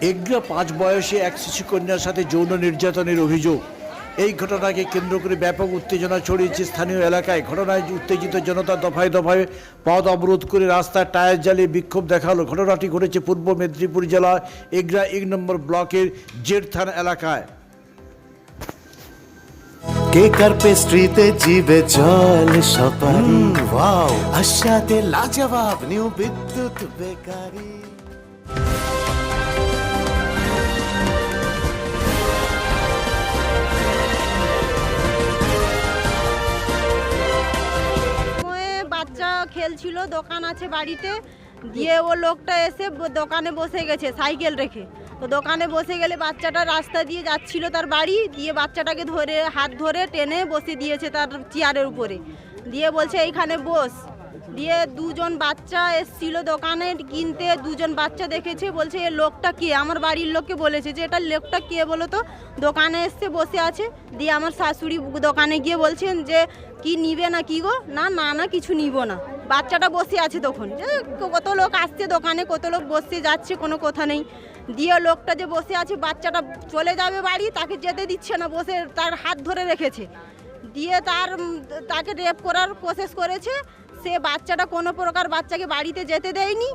এগ্রা পাঁচ বয়সে এক শিশুকন্যার সাথে যৌন নির্যাতনের অভিযোগ। এই ঘটনাকে কেন্দ্র করে ব্যাপক উত্তেজনা ছড়িয়েছে স্থানীয় এলাকায়। ঘটনায় উত্তেজিত জনতা দফায় দফায় পথ অবরোধ করে রাস্তায় টায়ার জ্বালিয়ে বিক্ষোভ দেখাল। ঘটনাটি ঘটেছে পূর্ব মেদিনীপুর জেলা এগ্রা এক নম্বর ব্লকের জেরথান এলাকায়। কেকার পেস্ট্রিতে জিবে জল সপারি? ওয়াও। আশাতে লাজবাব নিউ বিদ্যুৎ বেকারি। দোকান আছে বাড়িতে। দিয়ে ও লোকটা এসে দোকানে বসে গেছে, সাইকেল রেখে। তো দোকানে বসে গেলে বাচ্চাটা রাস্তা দিয়ে যাচ্ছিল তার বাড়ি, দিয়ে বাচ্চাটাকে ধরে, হাত ধরে টেনে বসে দিয়েছে তার চেয়ারের উপরে। দিয়ে বলছে, এইখানে বস। দিয়ে দুজন বাচ্চা এসছিল দোকানে, কিনতে। দুজন বাচ্চা দেখেছে, বলছে, এ লোকটা কে? আমার বাড়ির লোককে বলেছে যে, এটা লোকটা কে বলো তো? দোকানে এসছে, বসে আছে। দিয়ে আমার শাশুড়ি দোকানে গিয়ে বলছেন যে, কি নিবে না কি গো? না না না, কিছু নিব না। বাচ্চাটা বসে আছে তখন। যে কত লোক আসছে দোকানে, কত লোক বসে যাচ্ছে, কোনো কথা নেই। দিয়ে লোকটা যে বসে আছে, বাচ্চাটা চলে যাবে বাড়ি, তাকে যেতে দিচ্ছে না, বসে তার হাত ধরে রেখেছে। দিয়ে তার তাকে রেপ করার প্রসেস করেছে। সে বাচ্চাটা কোনো প্রকার বাচ্চাকে বাড়িতে যেতে দেয়নি।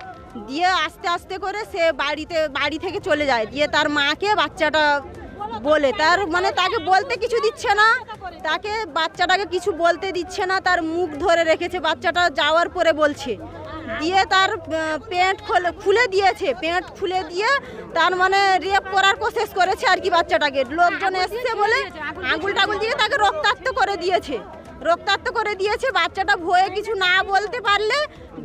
দিয়ে আস্তে আস্তে করে সে বাড়িতে, বাড়ি থেকে চলে যায়। দিয়ে তার মাকে বাচ্চাটা বলে। তার মানে তাকে বলতে কিছু দিচ্ছে না। তাকে বাচ্চাটাকে কিছু বলতে দিচ্ছে না। তার মুখ ধরে রেখেছে বাচ্চাটা। যাওয়ার পরে বলছে। দিয়ে তার প্যান্ট খুলে খুলে দিয়েছে, প্যান্ট খুলে দিয়ে তার মানে রেপ করার প্রসেস করেছে আর কি বাচ্চাটাকে। লোকজন এসছে বলে আঙুল টাগুল দিয়ে তাকে রক্তাক্ত করে দিয়েছে। রক্তাক্ত করে দিয়েছে, বাচ্চাটা ভয়ে কিছু না বলতে পারলে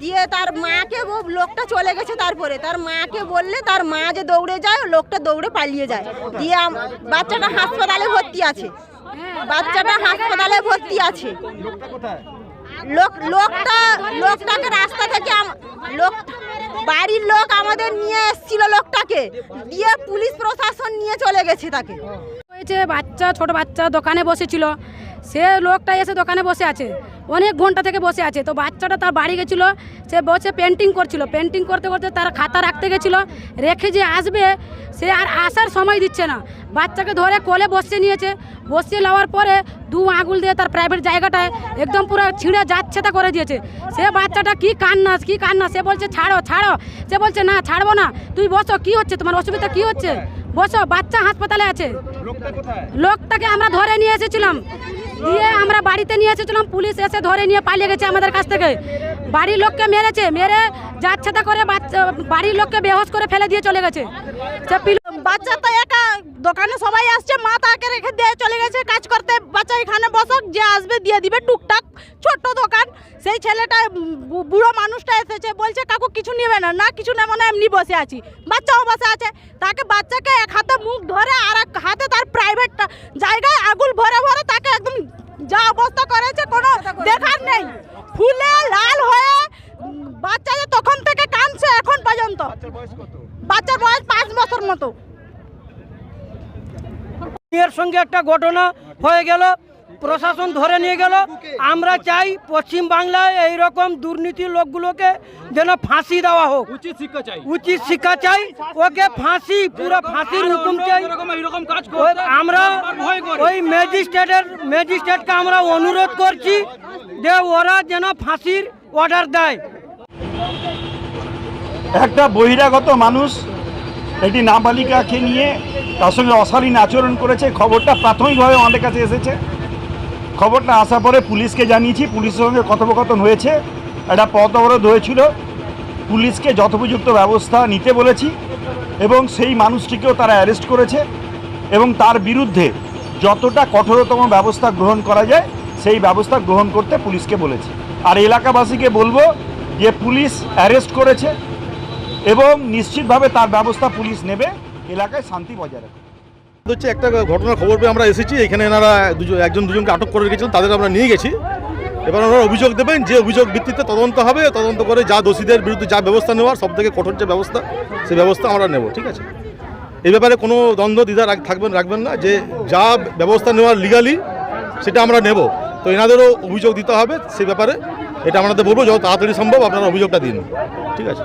দিয়ে তার মাকে লোকটা চলে গেছে তারপরে। তার মাকে বললে তার মা যে দৌড়ে যায় লোকটা দৌড়ে পালিয়ে যায়। দিয়ে বাচ্চাটা হাসপাতালে ভর্তি আছে। বাচ্চাটা হাসপাতালে ভর্তি আছে। লোক, লোকটা, লোকটাকে রাস্তা থেকে লোক, বাড়ির লোক আমাদের নিয়ে এসেছিল লোকটাকে। দিয়ে পুলিশ প্রশাসন নিয়ে চলে গেছে তাকে। হয়েছে বাচ্চা, ছোট বাচ্চা দোকানে বসেছিল, সে লোকটা এসে দোকানে বসে আছে, অনেক ঘণ্টা থেকে বসে আছে। তো বাচ্চাটা তার বাড়ি গেছিল, সে বসে পেন্টিং করছিল। পেন্টিং করতে করতে তার খাতা রাখতে গেছিল, রেখে যে আসবে, সে আর আসার সময় দিচ্ছে না। বাচ্চাকে ধরে কোলে বসিয়ে নিয়েছে বসিয়ে নেওয়ার পরে দু আঙুল দিয়ে তার প্রাইভেট জায়গাটায় একদম পুরো ছিঁড়ে যাচ্ছে তা করে দিয়েছে। সে বাচ্চাটা কি কান্না কি কান্না? সে বলছে, ছাড়ো ছাড়ো। সে বলছে, না, ছাড়বো না। তুই বসো, কি হচ্ছে? তোমার অসুবিধা কি হচ্ছে? বসো, বাচ্চা হাসপাতালে আছে। লোকটাকে আমরা ধরে নিয়ে এসেছিলাম। দিয়ে আমরা বাড়িতে নিয়ে এসেছিলাম পুলিশ এসে ধরে নিয়ে পালিয়ে গেছে আমাদের কাছ থেকে। বাড়ির লোককে মেরেছে মেরে যাচ্ছে তা করে বাচ্চা বাড়ির লোককে বেহস করে ফেলে দিয়ে চলে গেছে। বাচ্চা তো একা দোকানে সবাই আসছে মা তাকে রেখে দিয়ে চলে গেছে কাজ করতে বাচ্চা এখানে বসক যে আসবে দিয়ে দিবে টুকটাক ছোট্ট দোকান। সেই ছেলেটা বু- বুড়ো মানুষটা এসেছে বলছে কাকু কিছু নেবে না। না কিছু নেব না এমনি বসে আছি। বাচ্চাও বসে আছে। তাকে বাচ্চাকে এক হাতে মুখ ধরে আর এক হাতে তার প্রাইভেট জায়গায় আগুল ভরে ভরে তাকে একদম যা অবস্থা করেছে কোনো দেখার নেই। ফুলে লাল হয়ে বাচ্চা যে তখন থেকে কাঁদছে এখন পর্যন্ত। বাচ্চার বয়স পাঁচ বছর মতো। এর সঙ্গে একটা ঘটনা হয়ে গেল। প্রশাসন ধরে নিয়ে গেল। আমরা চাই পশ্চিম বাংলায় এই রকম দুর্নীতির লোকগুলোকে যেন ফাঁসি দেওয়া হোক। উচিত শিক্ষা চাই। উচিত শিক্ষা চাই। ওকে ফাঁসি পুরো ফাঁসির হুকুম চাই। এরকম এরকম কাজ ওই করতে আমরা ওই ম্যাজিস্ট্রেটের ম্যাজিস্ট্রেটকে আমরা অনুরোধ করছি যে ওরা যেন ফাঁসির অর্ডার দেয়। একটা বহিরাগত মানুষ একটি নাবালিকাকে নিয়ে তার সঙ্গে অশালীন আচরণ করেছে। খবরটা প্রাথমিকভাবে আমাদের কাছে এসেছে। খবরটা আসার পরে পুলিশকে জানিয়েছি, পুলিশের সঙ্গে কথোপকথন হয়েছে। একটা পথ অবরোধ হয়েছিল। পুলিশকে যথোপযুক্ত ব্যবস্থা নিতে বলেছি এবং সেই মানুষটিকেও তারা অ্যারেস্ট করেছে এবং তার বিরুদ্ধে যতটা কঠোরতম ব্যবস্থা গ্রহণ করা যায়, সেই ব্যবস্থা গ্রহণ করতে পুলিশকে বলেছি। আর এলাকাবাসীকে বলব যে পুলিশ অ্যারেস্ট করেছে এবং নিশ্চিতভাবে তার ব্যবস্থা পুলিশ নেবে। এলাকায় শান্তি বজায় রাখবে হচ্ছে একটা ঘটনার খবর পেয়ে আমরা এসেছি। এখানে এনারা একজন দুজনকে আটক করে রেখেছিলেন তাদের আমরা নিয়ে গেছি। এবার ওনারা অভিযোগ দেবেন যে অভিযোগ ভিত্তিতে তদন্ত হবে, তদন্ত করে যা দোষীদের বিরুদ্ধে যা ব্যবস্থা নেওয়ার সব থেকে কঠোর যে ব্যবস্থা সেই ব্যবস্থা আমরা নেব, ঠিক আছে? এই ব্যাপারে কোনো দ্বন্দ্ব, দ্বিধা থাকবেন, রাখবেন না যে যা ব্যবস্থা নেওয়ার লিগালি সেটা আমরা নেব। তো এনাদেরও অভিযোগ দিতে হবে সেই ব্যাপারে। এটা আমাদের বলব, যত তাড়াতাড়ি সম্ভব আপনারা অভিযোগটা দিন, ঠিক আছে?